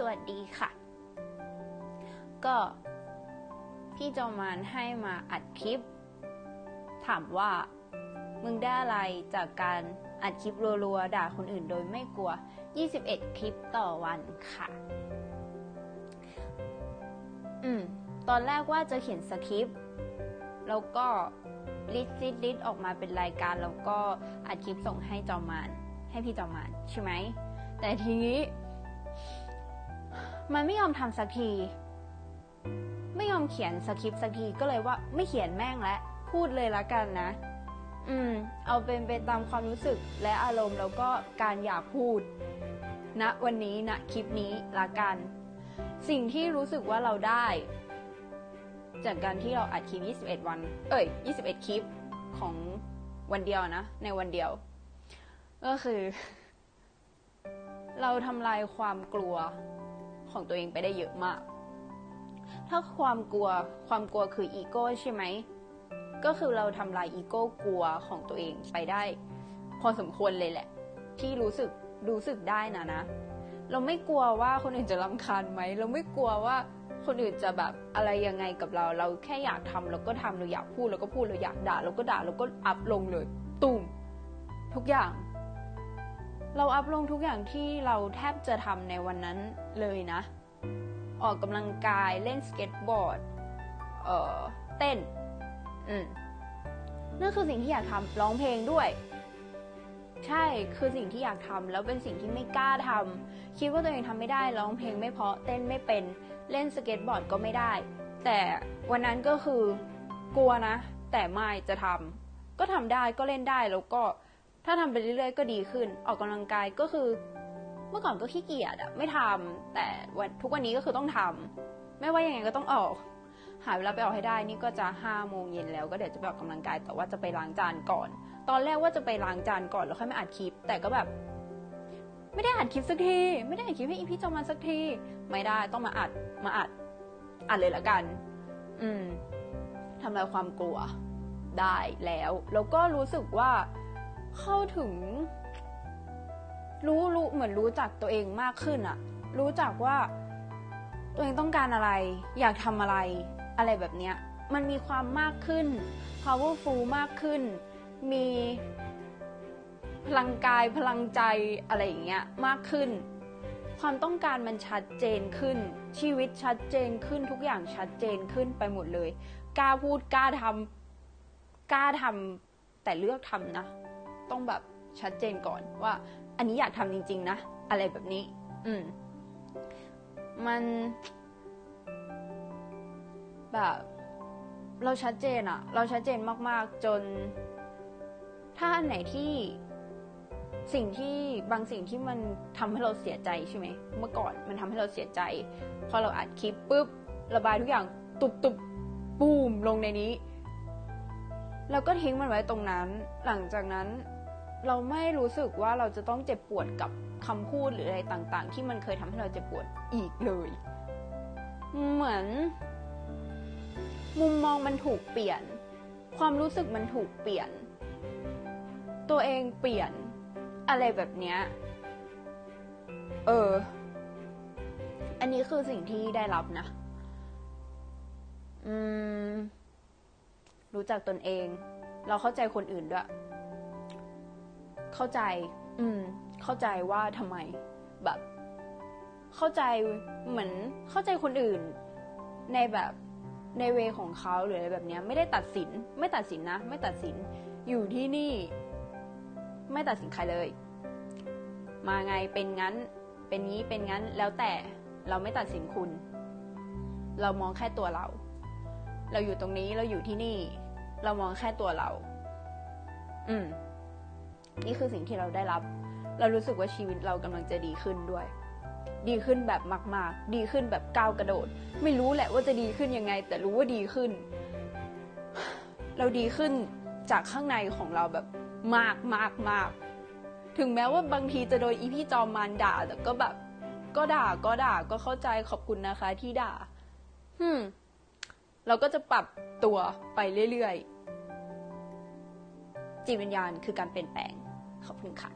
สวัสดีค่ะ ก็พี่จอมานให้มาอัดคลิป ถามว่ามึงได้อะไรจากการอัดคลิปรัวๆ ด่าคนอื่นโดยไม่กลัว 21 คลิปต่อวันค่ะ อืม ตอนแรกว่าจะเขียนสคริปต์แล้วก็ลิสต์ลิสต์ลิสต์ออกมาเป็นรายการ แล้วก็อัดคลิปส่งให้จอมาน ให้พี่จอมานใช่ไหม แต่ทีนี้ มันไม่ยอมทำสักที ไม่ยอมเขียนสคริปต์สักทีก็เลยว่าไม่เขียนแม่งและพูดเลยละกันนะ อืม เอาเป็นไปตามความรู้สึกและอารมณ์แล้วก็การอยากพูดณนะวันนี้ณนะคลิปนี้ละกัน สิ่งที่รู้สึกว่าเราได้ จากการที่เราอัดคลิป 21 วัน เอ้ย 21 คลิปของวันเดียวนะ ในวันเดียว ก็คือ เราทำลายความกลัว ของตัวเองไปได้เยอะมาก ถ้าความกลัวความกลัวคืออีโก้ใช่ไหม ก็คือเราทำลายอีโก้กลัวของตัวเองไปได้ พอสมควรเลยแหละ ที่รู้สึกรู้สึกได้นะนะ เราไม่กลัวว่าคนอื่นจะรำคาญไหม เราไม่กลัวว่าคนอื่นจะแบบอะไรยังไงกับเรา เราแค่อยากทำเราก็ทำเราอยากพูดเราก็พูดเราอยากด่าเราก็ด่าเราก็อัพลงเลยตุ่มทุกอย่าง เราอัพลงทุกอย่างที่เราแทบจะทำในวันนั้นเลยนะ ออกกำลังกายเล่นสเก็ตบอร์ด เอ่อ เต้น อืมนั่นคือสิ่งที่อยากทำร้องเพลงด้วย ใช่คือสิ่งที่อยากทำแล้วเป็นสิ่งที่ไม่กล้าทำคิดว่าตัวเองทำไม่ได้ร้องเพลงไม่เพราะเต้นไม่เป็นเล่นสเก็ตบอร์ดก็ไม่ได้ แต่วันนั้นก็คือกลัวนะ แต่ไม่จะทำก็ทำได้ก็เล่นได้แล้วก็ ถ้าทำไปเรื่อยๆก็ดีขึ้น ออกกำลังกายก็คือ เมื่อก่อนก็ขี้เกียจอะไม่ทำแต่วันทุกวันนี้ก็คือต้องทำไม่ว่ายังไงก็ต้องออก หาเวลาไปออกให้ได้นี่ก็จะห้าโมงเย็นแล้วก็เดี๋ยวจะไปออกกำลังกาย แต่ว่าจะไปล้างจานก่อน ตอนแรกว่าจะไปล้างจานก่อนแล้วค่อยมาอัดคลิป แต่ก็แบบ ไม่ได้อัดคลิปสักที ไม่ได้อัดคลิปให้อีพี่จอมันสักที ไม่ได้ต้องมาอัดมาอัดอัดเลยละกัน อืมทำลายความกลัวได้แล้ว แล้วก็รู้สึกว่า เข้าถึง รู้รู้เหมือนรู้จักตัวเองมากขึ้นอะรู้จักว่าตัวเองต้องการอะไร อยากทำอะไร อะไรแบบเนี้ย มันมีความมากขึ้น powerful มากขึ้น มีพลังกายพลังใจอะไรอย่างเงี้ยมากขึ้น ความต้องการมันชัดเจนขึ้น ชีวิตชัดเจนขึ้นทุกอย่างชัดเจนขึ้นไปหมดเลย กล้าพูดกล้าทำกล้าทำแต่เลือกทำนะ ต้องแบบชัดเจนก่อนว่า อันนี้อยากทำจริง ๆ นะ อะไรแบบนี้ อืม มันแบบ เราชัดเจนอะเราชัดเจนมาก ๆ จน ถ้าอันไหนที่สิ่งที่บางสิ่งที่มันทำให้เราเสียใจใช่ไหม เมื่อก่อนมันทำให้เราเสียใจ พอเราอัดคลิปปุ๊บระบายทุกอย่างตุบตุบปูมลงในนี้ แล้วก็ทิ้งมันไว้ตรงนั้น หลังจากนั้น เราไม่รู้สึกว่าเราจะต้องเจ็บปวดกับคำพูดหรืออะไรต่าง ๆ ที่มันเคยทำให้เราเจ็บปวดอีกเลย เหมือน มุมมองมันถูกเปลี่ยน ความรู้สึกมันถูกเปลี่ยน ตัวเองเปลี่ยนอะไรแบบเนี้ย เออ อันนี้คือสิ่งที่ได้รับนะ อืม รู้จักตนเอง เราเข้าใจคนอื่นด้วย เข้าใจ อืม เข้าใจว่าทำไม แบบ เข้าใจเหมือนเข้าใจคนอื่น ในแบบในเวของเขาหรืออะไรแบบเนี้ยไม่ได้ตัดสิน ไม่ตัดสินนะ ไม่ตัดสิน อยู่ที่นี่ ไม่ตัดสินใครเลย มาไงเป็นงั้น เป็นงี้เป็นงั้นแล้วแต่เราไม่ตัดสินคุณ เรามองแค่ตัวเรา เราอยู่ตรงนี้เราอยู่ที่นี่ เรามองแค่ตัวเรา อืม นี่คือสิ่งที่เราได้รับ เรารู้สึกว่าชีวิตเรากำลังจะดีขึ้นด้วย ดีขึ้นแบบมาก ๆ ดีขึ้นแบบก้าวกระโดด ไม่รู้แหละว่าจะดีขึ้นยังไง แต่รู้ว่าดีขึ้น เราดีขึ้นจากข้างในของเราแบบมากมากมากถึงแม้ว่าบางทีจะโดยอีพี่จอมมานด่า แต่ก็แบบ ก็ด่าก็ด่าก็เข้าใจขอบคุณนะคะที่ด่าฮึมเราก็จะปรับตัวไปเรื่อยๆจิตวิญญาณคือการเปลี่ยนแปลง ขอบคุณค่ะ